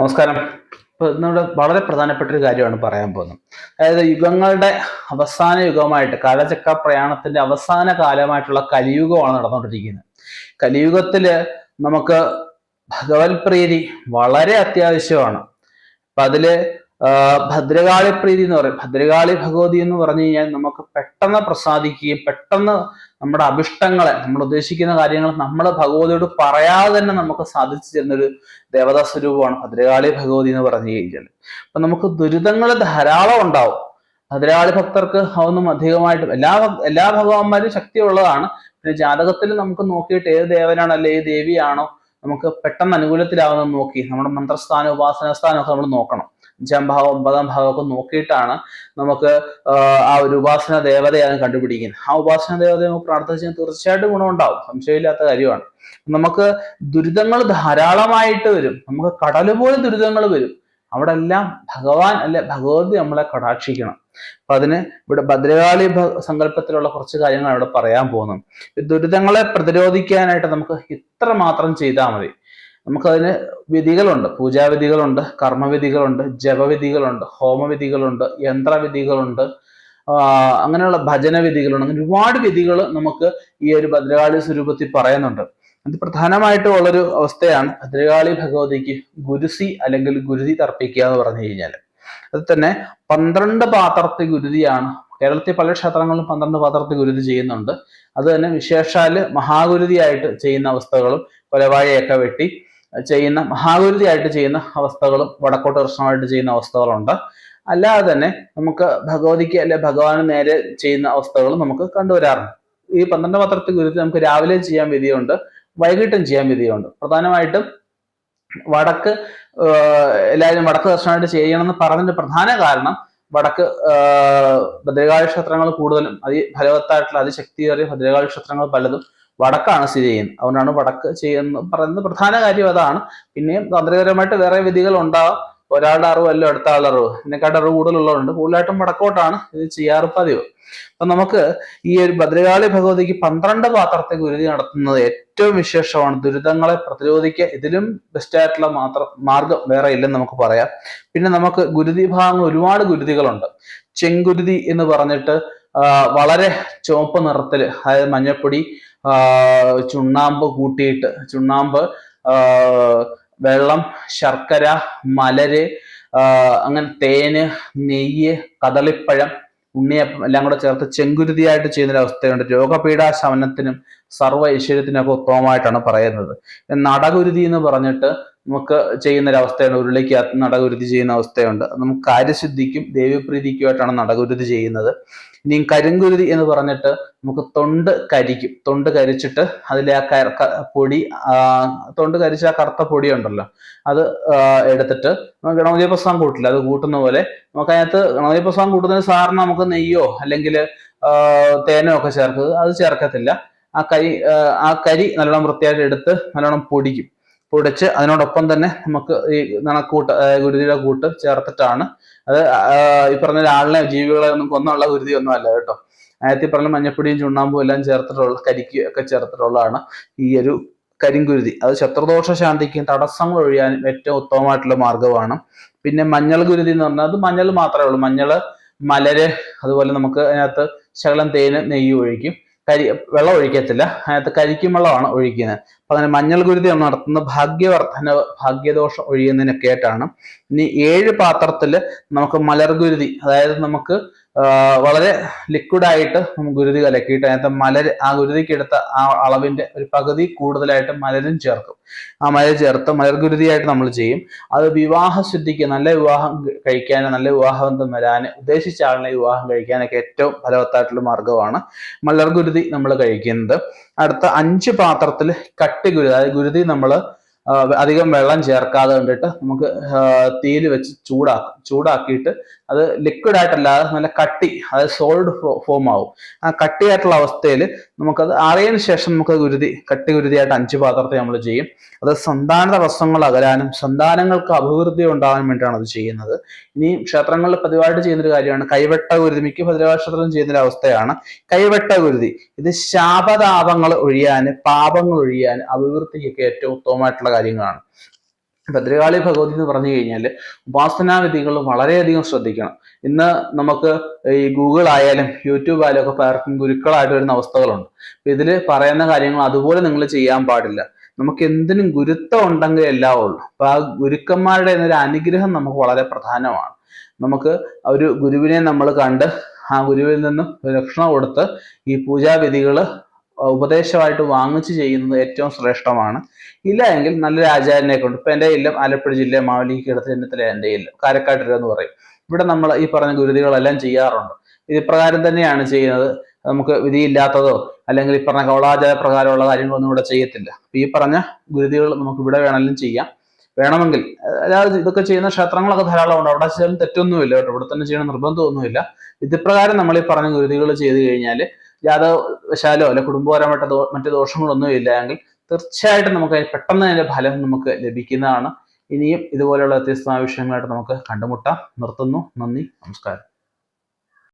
നമസ്കാരം. ഇപ്പൊ ഇന്നിവിടെ വളരെ പ്രധാനപ്പെട്ട ഒരു കാര്യമാണ് പറയാൻ പോകുന്നത്. അതായത് യുഗങ്ങളുടെ അവസാന യുഗമായിട്ട് കാലചക്ര പ്രയാണത്തിന്റെ അവസാന കാലമായിട്ടുള്ള കലിയുഗമാണ് നടന്നുകൊണ്ടിരിക്കുന്നത്. കലിയുഗത്തിൽ നമുക്ക് ഭഗവത് പ്രീതി വളരെ അത്യാവശ്യമാണ്. അപ്പൊ അതിൽ ഭദ്രകാളി പ്രീതി എന്ന് പറയും. ഭദ്രകാളി ഭഗവതി എന്ന് പറഞ്ഞു കഴിഞ്ഞാൽ നമുക്ക് പെട്ടെന്ന് പ്രസാദിക്കുകയും പെട്ടെന്ന് നമ്മുടെ അഭിഷ്ടങ്ങളെ നമ്മൾ ഉദ്ദേശിക്കുന്ന കാര്യങ്ങൾ നമ്മൾ ഭഗവതിയോട് പറയാതെ തന്നെ നമുക്ക് സാധിച്ചു തരുന്നൊരു ദേവതാ സ്വരൂപമാണ് ഭദ്രകാളി ഭഗവതി എന്ന് പറഞ്ഞു കഴിഞ്ഞാൽ. അപ്പൊ നമുക്ക് ദുരിതങ്ങൾ ധാരാളം ഉണ്ടാവും. ഭദ്രകാളി ഭക്തർക്ക് അതൊന്നും അധികമായിട്ട് എല്ലാ എല്ലാ ഭഗവാന്മാരും ശക്തിയുള്ളതാണ്. പിന്നെ ജാതകത്തിൽ നമുക്ക് നോക്കിയിട്ട് ഏത് ദേവനാണ് അല്ലെ ഏത് ദേവിയാണോ നമുക്ക് പെട്ടെന്ന് അനുകൂലത്തിലാവുന്നത് നോക്കി. നമ്മുടെ മന്ത്രസ്ഥാനം ഉപാസന സ്ഥാനം ഒക്കെ നമ്മൾ നോക്കണം. അഞ്ചാം ഭാവം ഒമ്പതാം ഭാവം ഒക്കെ നോക്കിയിട്ടാണ് നമുക്ക് ആ ഒരു ഉപാസന ദേവതയാണ് കണ്ടുപിടിക്കുന്നത്. ആ ഉപാസന ദേവതയെ നമുക്ക് പ്രാർത്ഥിച്ചാൽ തീർച്ചയായിട്ടും ഗുണമുണ്ടാവും. സംശയമില്ലാത്ത കാര്യമാണ്. നമുക്ക് ദുരിതങ്ങൾ ധാരാളമായിട്ട് വരും. നമുക്ക് കടൽ പോലെ ദുരിതങ്ങൾ വരും. അവിടെ എല്ലാം ഭഗവാൻ അല്ലെ ഭഗവതി നമ്മളെ കടാക്ഷിക്കണം. അപ്പൊ അതിന് ഇവിടെ ഭദ്രകാളി സങ്കല്പത്തിലുള്ള കുറച്ച് കാര്യങ്ങൾ ഇവിടെ പറയാൻ പോകുന്നത്. ഈ ദുരിതങ്ങളെ പ്രതിരോധിക്കാനായിട്ട് നമുക്ക് ഇത്ര മാത്രം ചെയ്താൽ മതി. നമുക്കതിന് വിധികളുണ്ട്. പൂജാവിധികളുണ്ട് കർമ്മവിധികളുണ്ട് ജപവിധികളുണ്ട് ഹോമവിധികളുണ്ട് യന്ത്രവിധികളുണ്ട് അങ്ങനെയുള്ള ഭജനവിധികളുണ്ട്. അങ്ങനെ ഒരുപാട് വിധികൾ നമുക്ക് ഈ ഒരു ഭദ്രകാളി സ്വരൂപത്തിൽ പറയുന്നുണ്ട്. അത് പ്രധാനമായിട്ടും ഉള്ളൊരു അവസ്ഥയാണ് ഭദ്രകാളി ഭഗവതിക്ക് ഗുരുസി അല്ലെങ്കിൽ ഗുരുതി തർപ്പിക്കുക എന്ന് പറഞ്ഞു കഴിഞ്ഞാൽ അത് തന്നെ പന്ത്രണ്ട് പാത്രത്തെ ഗുരുതിയാണ് കേരളത്തിൽ പല ക്ഷേത്രങ്ങളിലും പന്ത്രണ്ട് പാത്രത്തെ ഗുരുതി ചെയ്യുന്നുണ്ട്. അത് തന്നെ വിശേഷാൽ മഹാഗുരുതിയായിട്ട് ചെയ്യുന്ന അവസ്ഥകളും കൊലവാഴയൊക്കെ വെട്ടി ചെയ്യുന്ന മഹാഗുരുതിയായിട്ട് ചെയ്യുന്ന അവസ്ഥകളും വടക്കോട്ട് കൃഷ്ണമായിട്ട് ചെയ്യുന്ന അവസ്ഥകളുണ്ട്. അല്ലാതെ തന്നെ നമുക്ക് ഭഗവതിക്ക് അല്ലെ ഭഗവാന് നേരെ ചെയ്യുന്ന അവസ്ഥകളും നമുക്ക് കണ്ടുവരാറുണ്ട്. ഈ പന്ത്രണ്ട് പത്രത്തിൽ ഗുരുതി നമുക്ക് രാവിലെ ചെയ്യാൻ വിധിയുണ്ട് വൈകിട്ടും ചെയ്യാൻ വിധിയുണ്ട്. പ്രധാനമായിട്ടും വടക്ക് എല്ലാവരും വടക്ക് ദർശനമായിട്ട് ചെയ്യണമെന്ന് പറഞ്ഞതിന്റെ പ്രധാന കാരണം വടക്ക് ഭദ്രകാളി ക്ഷേത്രങ്ങൾ കൂടുതലും അതി ഫലവത്തായിട്ടുള്ള അതിശക്തിയേറിയ ഭദ്രകാളി ക്ഷേത്രങ്ങൾ പലതും വടക്കാണ് സ്ഥിതി ചെയ്യുന്നത്. അതുകൊണ്ടാണ് വടക്ക് ചെയ്യുന്ന പറയുന്നത് പ്രധാന കാര്യം അതാണ്. പിന്നെയും തന്ത്രപരമായിട്ട് വേറെ വിധികൾ ഉണ്ടാവാം. ഒരാളുടെ അറിവ് അല്ല അടുത്ത ആളുടെ അറിവ്. ഇതിനെക്കാട്ട് അറിവ് കൂടുതലുള്ളവരുണ്ട്. കൂടുതലായിട്ടും വടക്കോട്ടാണ് ഇത് ചെയ്യാറ് പതിവ്. അപ്പൊ നമുക്ക് ഈ ഒരു ഭദ്രകാളി ഭഗവതിക്ക് പന്ത്രണ്ട് പാത്രത്തെ ഗുരുതി നടത്തുന്നത് ഏറ്റവും വിശേഷമാണ്. ദുരിതങ്ങളെ പ്രതിരോധിക്കുക. ഇതിലും ബെസ്റ്റ് ആയിട്ടുള്ള മാത്രം മാർഗം വേറെ ഇല്ലെന്ന് നമുക്ക് പറയാം. പിന്നെ നമുക്ക് ഗുരുതി ഭാഗങ്ങൾ ഒരുപാട് ഗുരുതികളുണ്ട്. ചെങ്കുരുതി എന്ന് പറഞ്ഞിട്ട് വളരെ ചുവപ്പ് നിറത്തിൽ അതായത് മഞ്ഞപ്പൊടി ചുണ്ണാമ്പ് കൂട്ടിയിട്ട് ചുണ്ണാമ്പ് വെള്ളം ശർക്കര മലര് അങ്ങനെ തേന് നെയ്യ് കദളിപ്പഴം ഉണ്ണിയപ്പം എല്ലാം കൂടെ ചേർത്ത് ചെങ്കുരുതിയായിട്ട് ചെയ്യുന്ന അവസ്ഥയുണ്ട്. രോഗപീഠാ ശമനത്തിനും സർവ ഐശ്വര്യത്തിനും ഒക്കെ ഉത്തമമായിട്ടാണ് പറയുന്നത്. നടകുരുതി എന്ന് പറഞ്ഞിട്ട് നമുക്ക് ചെയ്യുന്ന ഒരു അവസ്ഥയാണ് ഉരുളിക്കകത്ത് നടകുരുതി ചെയ്യുന്ന അവസ്ഥയുണ്ട്. നമുക്ക് കാര്യശുദ്ധിക്കും ദേവീപ്രീതിക്കുമായിട്ടാണ് നടകുരുതി ചെയ്യുന്നത്. ഇനിയും കരിങ്കുരുതി എന്ന് പറഞ്ഞിട്ട് നമുക്ക് തൊണ്ട് കരിക്കും. തൊണ്ട് കരിച്ചിട്ട് അതിലെ ആ കര- പൊടി തൊണ്ട് കരിച്ച ആ കറുത്ത പൊടി ഉണ്ടല്ലോ അത് എടുത്തിട്ട് നമുക്ക് ഗണപതി കൂട്ടില്ല. അത് കൂട്ടുന്ന പോലെ നമുക്ക് അതിനകത്ത് ഗണപതി കൂട്ടുന്നതിന് സാറിന് നമുക്ക് നെയ്യോ അല്ലെങ്കിൽ തേനോ ഒക്കെ ചേർക്കുന്നത് അത് ചേർക്കത്തില്ല. ആ കരി ആ കരി നല്ലോണം വൃത്തിയായിട്ട് എടുത്ത് നല്ലോണം പൊടിക്കും. പൊടിച്ച് അതിനോടൊപ്പം തന്നെ നമുക്ക് ഈ നണക്കൂട്ട് ഗുരുതിയുടെ കൂട്ട് ചേർത്തിട്ടാണ്. അത് ഈ പറഞ്ഞ ആളിനെ ജീവികളെ ഒന്നും കൊന്നുള്ള ഗുരുതി ഒന്നും അല്ല കേട്ടോ ഈ പറഞ്ഞ മഞ്ഞപ്പൊടിയും ചുണ്ണാമ്പും എല്ലാം ചേർത്തിട്ടുള്ള കരിക്ക് ഒക്കെ ചേർത്തിട്ടുള്ളതാണ് ഈ ഒരു കരിങ്കുരുതി. അത് ശത്രുദോഷ ശാന്തിക്കും തടസ്സങ്ങൾ ഒഴിയാനും ഏറ്റവും ഉത്തമമായിട്ടുള്ള മാർഗമാണ് പിന്നെ മഞ്ഞൾ ഗുരുതി എന്ന് പറഞ്ഞാൽ അത് മഞ്ഞൾ മാത്രമേ ഉള്ളൂ. മഞ്ഞൾ മലര് അതുപോലെ നമുക്ക് അതിനകത്ത് ശകലം തേന് നെയ്യ് ഒഴിക്കും. കരി വെള്ളം ഒഴിക്കത്തില്ല. അതിനകത്ത് കരിക്കും വെള്ളമാണ് ഒഴിക്കുന്നത്. അപ്പൊ അങ്ങനെ മഞ്ഞൾ ഗുരുതി നടത്തുന്ന ഭാഗ്യവർദ്ധന ഭാഗ്യദോഷം ഒഴിയുന്നതിനൊക്കെ ആയിട്ടാണ് ഇനി ഏഴ് പാത്രത്തിൽ നമുക്ക് മലർഗുരുതി അതായത് നമുക്ക് വളരെ ലിക്വിഡായിട്ട് ഗുരുതി കലക്കിയിട്ട് അതിനകത്ത് മലര് ആ ഗുരുതിക്ക് എടുത്ത ആ അളവിന്റെ ഒരു പകുതി കൂടുതലായിട്ട് മലരും ചേർക്കും. ആ മലര് ചേർത്ത് മലർഗുരുതിയായിട്ട് നമ്മൾ ചെയ്യും. അത് വിവാഹ ശുദ്ധിക്ക് നല്ല വിവാഹം കഴിക്കാൻ നല്ല വിവാഹബന്ധം വരാൻ ഉദ്ദേശിച്ച ആളിനെ വിവാഹം കഴിക്കാനൊക്കെ ഏറ്റവും ഫലവത്തായിട്ടുള്ള മാർഗമാണ് മലർഗുരുതി നമ്മൾ കഴിക്കുന്നത്. അടുത്ത അഞ്ച് പാത്രത്തിൽ കട്ടി ഗുരുതി അതായത് ഗുരുതി നമ്മൾ അധികം വെള്ളം ചേർക്കാതെ കണ്ടിട്ട് നമുക്ക് തീയിൽ വെച്ച് ചൂടാക്കും. ചൂടാക്കിയിട്ട് അത് ലിക്വിഡ് ആയിട്ടല്ലാതെ നല്ല കട്ടി അതായത് സോളിഡ് ഫോം ആവും. ആ കട്ടിയായിട്ടുള്ള അവസ്ഥയിൽ നമുക്കത് അറിയതിനു ശേഷം നമുക്ക് ഗുരുതി കട്ടി ഗുരുതിയായിട്ട് അഞ്ച് പാത്രത്തെ നമ്മൾ ചെയ്യും. അത് സന്താന തടസ്സങ്ങൾ അകലാനും സന്താനങ്ങൾക്ക് അഭിവൃദ്ധി ഉണ്ടാകാൻ വേണ്ടിയാണ് അത് ചെയ്യുന്നത്. ഇനി ക്ഷേത്രങ്ങളിൽ പതിവായിട്ട് ചെയ്യുന്നൊരു കാര്യമാണ് കൈവെട്ട ഗുരുതി മിക്ക ഭദ്രവാക്ഷേത്രം ചെയ്യുന്നൊരു അവസ്ഥയാണ് കൈവെട്ട ഗുരുതി ഇത് ശാപതാപങ്ങൾ ഒഴിയാൻ പാപങ്ങൾ ഒഴിയാൻ അഭിവൃദ്ധിക്കൊക്കെ ഏറ്റവും ഉത്തമമായിട്ടുള്ള കാര്യങ്ങളാണ്. ഭദ്രകാളി ഭഗവതി എന്ന് പറഞ്ഞു കഴിഞ്ഞാൽ ഉപാസനാ വിധികൾ വളരെയധികം ശ്രദ്ധിക്കണം. ഇന്ന് നമുക്ക് ഈ ഗൂഗിൾ ആയാലും യൂട്യൂബ് ആയാലും ഒക്കെ പലർക്കും ഗുരുക്കളായിട്ട് വരുന്ന അവസ്ഥകളുണ്ട്. അപ്പൊ ഇതിൽ പറയുന്ന കാര്യങ്ങൾ അതുപോലെ നിങ്ങൾ ചെയ്യാൻ പാടില്ല. നമുക്ക് എന്തിനും ഗുരുത്വം ഉണ്ടെങ്കിൽ എല്ലാം ഉള്ളൂ. അപ്പൊ ആ ഗുരുക്കന്മാരുടെ ഒരു അനുഗ്രഹം നമുക്ക് വളരെ പ്രധാനമാണ്. നമുക്ക് ഒരു ഗുരുവിനെ നമ്മൾ കണ്ട് ആ ഗുരുവിൽ നിന്നും രക്ഷണം കൊടുത്ത് ഈ പൂജാവിധികൾ ഉപദേശമായിട്ട് വാങ്ങിച്ച് ചെയ്യുന്നത് ഏറ്റവും ശ്രേഷ്ഠമാണ്. ഇല്ല എങ്കിൽ നല്ലൊരു ആചാര്യനെ കൊണ്ട് ഇപ്പൊ എന്റെ ഇല്ലം ആലപ്പുഴ ജില്ല മാവലിക്ക് എടുത്ത ചിഹ്നത്തിലെ എന്റെ ഇല്ലം കാരക്കാട്ടിര എന്ന് പറയും. ഇവിടെ നമ്മൾ ഈ പറഞ്ഞ ഗുരുതികളെല്ലാം ചെയ്യാറുണ്ട്. ഇത് പ്രകാരം തന്നെയാണ് ചെയ്യുന്നത്. നമുക്ക് വിധിയില്ലാത്തതോ അല്ലെങ്കിൽ ഈ പറഞ്ഞ കൗളാചാര പ്രകാരമുള്ള കാര്യങ്ങളൊന്നും ഇവിടെ ചെയ്യത്തില്ല. അപ്പൊ ഈ പറഞ്ഞ ഗുരുതികൾ നമുക്ക് ഇവിടെ വേണമെങ്കിലും ചെയ്യാം. വേണമെങ്കിൽ അതായത് ഇതൊക്കെ ചെയ്യുന്ന ക്ഷേത്രങ്ങളൊക്കെ ധാരാളം ഉണ്ട്. അവിടെ ചെയ്യാൻ തെറ്റൊന്നുമില്ല കേട്ടോ. ഇവിടെ തന്നെ ചെയ്യണം നിർബന്ധമൊന്നുമില്ല. വിധിപ്രകാരം നമ്മൾ ഈ പറഞ്ഞ ഗുരുതികൾ ചെയ്തു കഴിഞ്ഞാൽ ജാതവശാലോ അല്ലെ കുടുംബപരമായിട്ട് മറ്റു ദോഷങ്ങളൊന്നും ഇല്ല എങ്കിൽ തീർച്ചയായിട്ടും നമുക്ക് പെട്ടെന്ന് അതിന്റെ ഫലം നമുക്ക് ലഭിക്കുന്നതാണ്. ഇനിയും ഇതുപോലെയുള്ള വ്യത്യസ്തമായ വിഷയങ്ങളായിട്ട് നമുക്ക് കണ്ടുമുട്ടാം. നിർത്തുന്നു. നന്ദി. നമസ്കാരം.